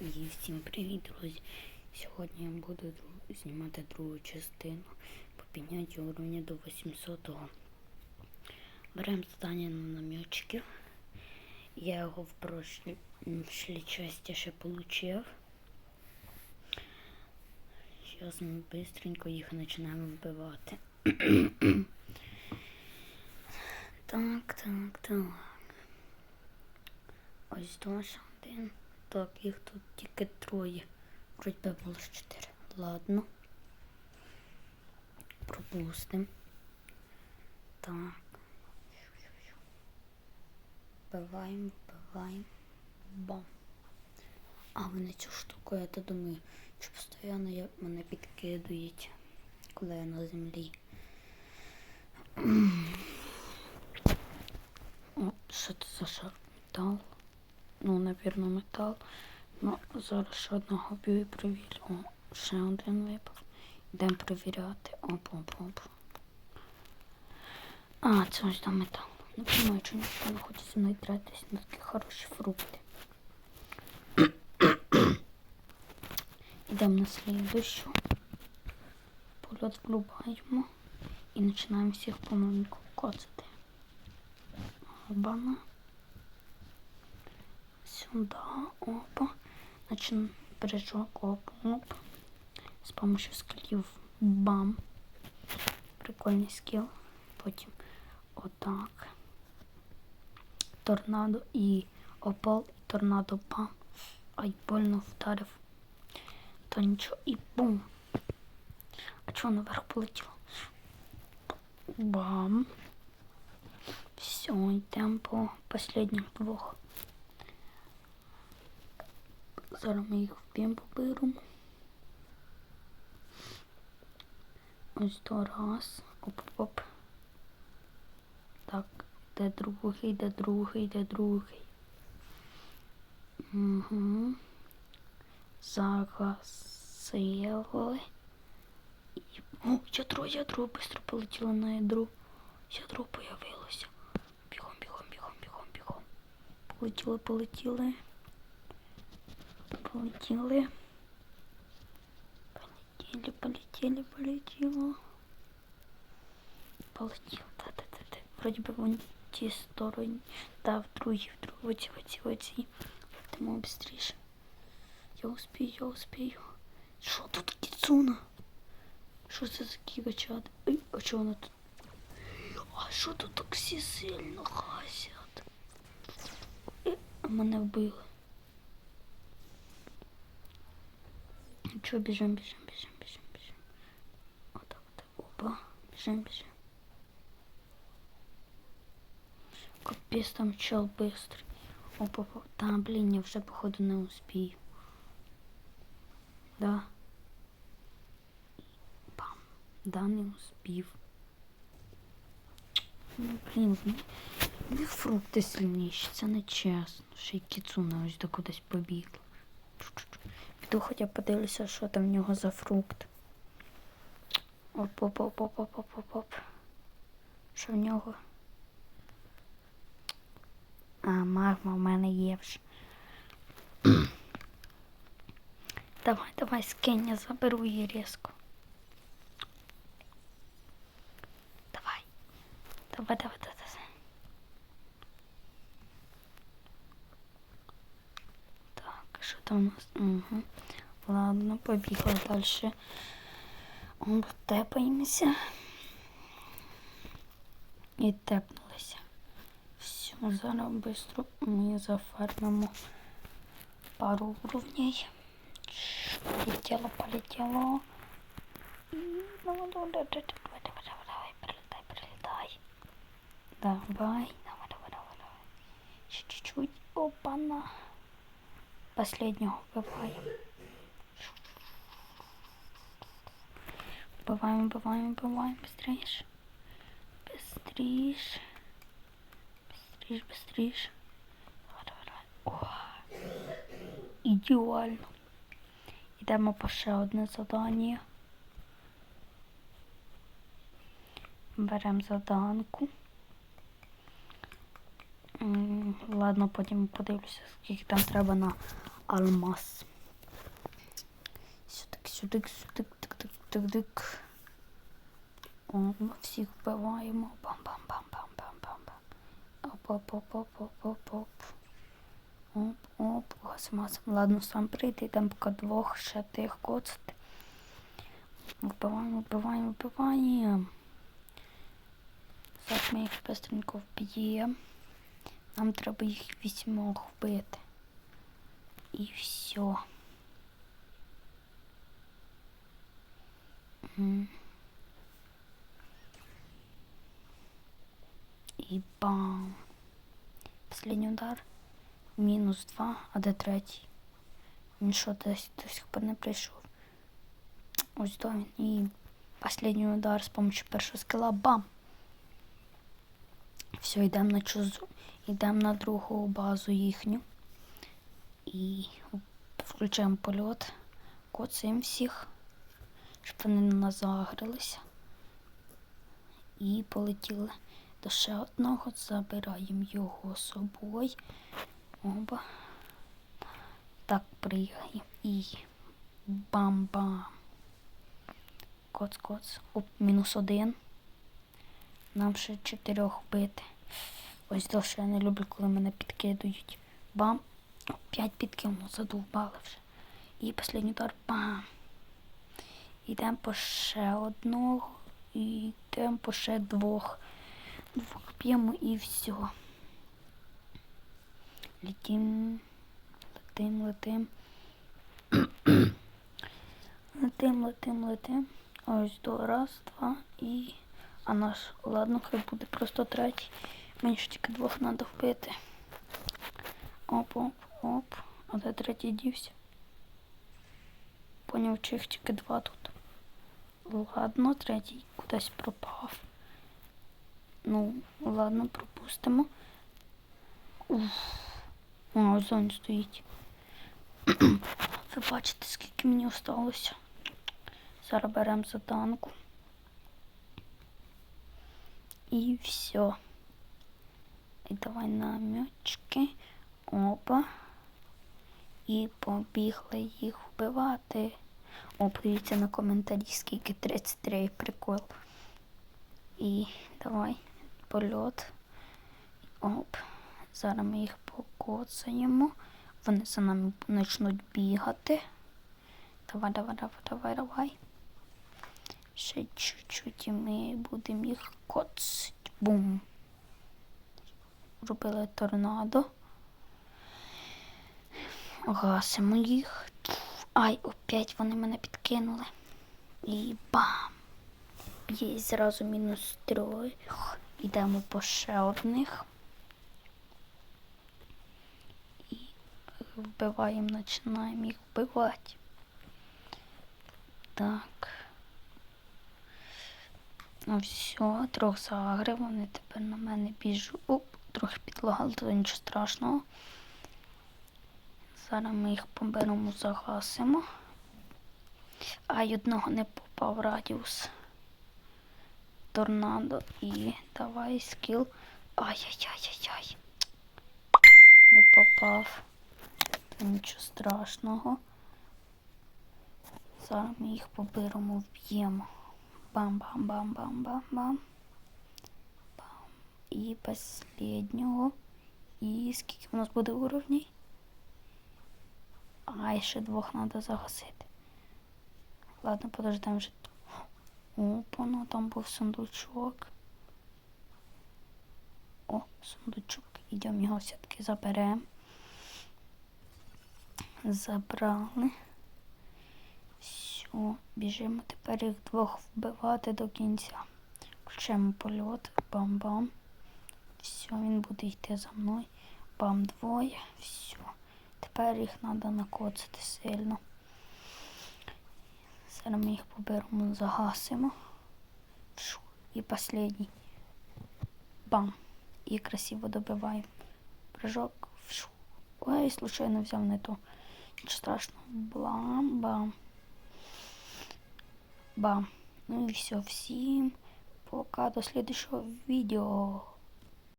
І всім привіт, друзі! Сьогодні я буду знімати другу частину по підняттю уровня до 800 -го. Беремо задання на нам'ятчиків. Я його в прошлій шлій часті ще получив. Зараз ми швидко їх починаємо вбивати. так, так, так. Ось Доша один. Так, їх тут тільки троє. Вроді би було чотири. Ладно. Пропустим. Так. Вбиваємо, вбиваємо. Бам. А вони цю штуку, я то думаю, що постійно мене підкидують, коли я на землі. О, що це за шар? Метал. Ну, напевно, метал. Ну, зараз ще одного б'ю і перевірю. О, ще один випав. Йдемо перевіряти. Оп, оп, оп. А, це ось там метал. Не що ніхто не хоче зі мною на такі хороші фрукти. Йдемо на слідущу. Польот врубаємо і починаємо всіх помаленьку коцати. Обана. Сюда, опа. Значит, прыжок, оп, оп. С помощью скиллів бам. Прикольний скіл. Потім отак. Торнадо і опал, і торнадо бам. Ай, больно вдарив. То нічого і бум. А чого наверх полетіло? Бам. Все, йдемо по последніх двох. Зараз ми їх вб'ємо поберемо. Ось то раз. Оп-оп. Так, де другий, де другий, де другий. Угу. Загасили. І... О, ядро, ядро, быстро полетіло на ядро. Ядро появилося. Бігом, бігом, бігом, бігом, бігом. Полетіли, полетіли. полетіли. полетели полетіли, полетіло. Полетіло. Та-та-та-та. Вроді би вон те стороны да в другие в другій, оці, оці, оці. Тому быстріше. Я успею я успію. Що тут кіцуна? что це за кігачат? Ой, а чого вона тут? А что тут так всі сильно хасять? Э, Мене вбили. Чё, бежим, бежим, бежим, бежим, бежим. Вот так, вот так. Опа. Бежим, бежим. Капец, там чел быстрый. Опа, опа. Там, блин, я уже, походу, не успею. Да. Бам. Да, не успів. Ну, блін, в них- в них фрукти сильніші, це не чесно. Ще й кіцуна ось до кудись побігла. Піду хоча подивлюся, що там в нього за фрукт. Оп-оп-оп-оп-оп-оп-оп. Що в нього? А, магма в мене є вже. давай, давай, скинь, я заберу її різко. Давай. Давай, давай, давай. давай. Так, що там у нас? Угу. Ладно, побігла далі. Тепаємося. І тепнулися. Все, зараз швидко ми зафармимо пару уровней. Полетело, полетело. Ну, давай, давай, давай, давай, давай, давай, прилетай, прилетай. Давай, давай, давай, давай, давай. Чуть-чуть. Опа-на. Последнего вбиваємо. Вбиваємо, вбиваємо, вбиваємо. Быстріше. Быстріше. Быстріше, быстріше. Давай, давай, давай. О, ідеально. Йдемо по ще одне задання. Беремо заданку. Ладно, потім подивлюся, скільки там треба на алмаз. Сюдик, сюдик, сюдик, тик, тик, тик, тик. О, ми всіх вбиваємо. Бам-бам-бам-бам-бам-бам. Оп-оп-оп-оп-оп-оп-оп. Оп, оп, гасим, гасим. Ладно, сам прийти, там поки двох ще тих коцати. Вбиваємо, вбиваємо, вбиваємо. Зараз ми їх быстренько вб'ємо. Нам треба їх вісьмох вбити. І все. І бам. Последній удар. Мінус два, а де третій? Він що, десь до сих пор не прийшов. Ось до він. І останній удар з допомогою першого скила. Бам! Все, йдемо на чузу. Йдемо на другу базу їхню. І включаємо польот. Коцаємо всіх, щоб вони на нас загрилися. І полетіли до ще одного. Забираємо його з собою. Оба. Так, приїгаємо. І бам-бам. Коц-коц. Оп, мінус один. Нам ще чотирьох бити. Ось то, що я не люблю, коли мене підкидують. Бам. П'ять підкинув, задовбали вже. І останній удар. Бам. Йдемо по ще одного. І йдемо по ще двох. Двох п'ємо і все. Летим. Летим, летим. летим, летим, летим. Ось до раз, два і. А наш, ладно, хай буде просто третій. Мені ж тільки двох треба вбити. Оп, оп. А де третій дівся? Поняв, чи їх тільки два тут. Ладно, третій кудись пропав. Ну, ладно, пропустимо. Уф. О, ось стоїть. Ви бачите, скільки мені осталося. Зараз беремо за танку. І все. І давай намечки. Опа. І побігли їх вбивати. О, подивіться на коментарі, скільки 33 прикол. І давай польот. Оп. Зараз ми їх покоцаємо. Вони за нами почнуть бігати. Давай, давай, давай, давай, давай. Ще чуть-чуть і ми будемо їх коцать. Бум. Робили торнадо. Гасимо їх. Ай, опять вони мене підкинули. І бам! Є зразу мінус троє. Йдемо по ще одних. І вбиваємо, починаємо їх вбивати. Так. Ну все, трьох загрив, вони тепер на мене біжуть. Трохи підлагали, то нічого страшного. Зараз ми їх поберемо, загасимо. А й одного не попав радіус. Торнадо і давай скіл. Ай-яй-яй-яй-яй. Не попав. Та нічого страшного. Зараз ми їх поберемо, вб'ємо. Бам-бам-бам-бам-бам-бам. І последнього. І скільки у нас буде уровней? А, ще двох треба загасити. Ладно, подождемо вже. Опа, ну там був сундучок. О, сундучок. Ідемо його все-таки заберемо. Забрали. Все, біжимо тепер їх двох вбивати до кінця. Включаємо польот. Бам-бам. Все, він буде йти за мною. Бам, двоє. Все. Тепер їх треба накоцати сильно. Зараз ми їх поберемо, загасимо. І останній. Бам. І красиво добиваємо. Прыжок. Шу. Ой, случайно взяв не то. Нічого страшного. Блам-бам. Бам. Ну і все. Всім пока. До следующего видео.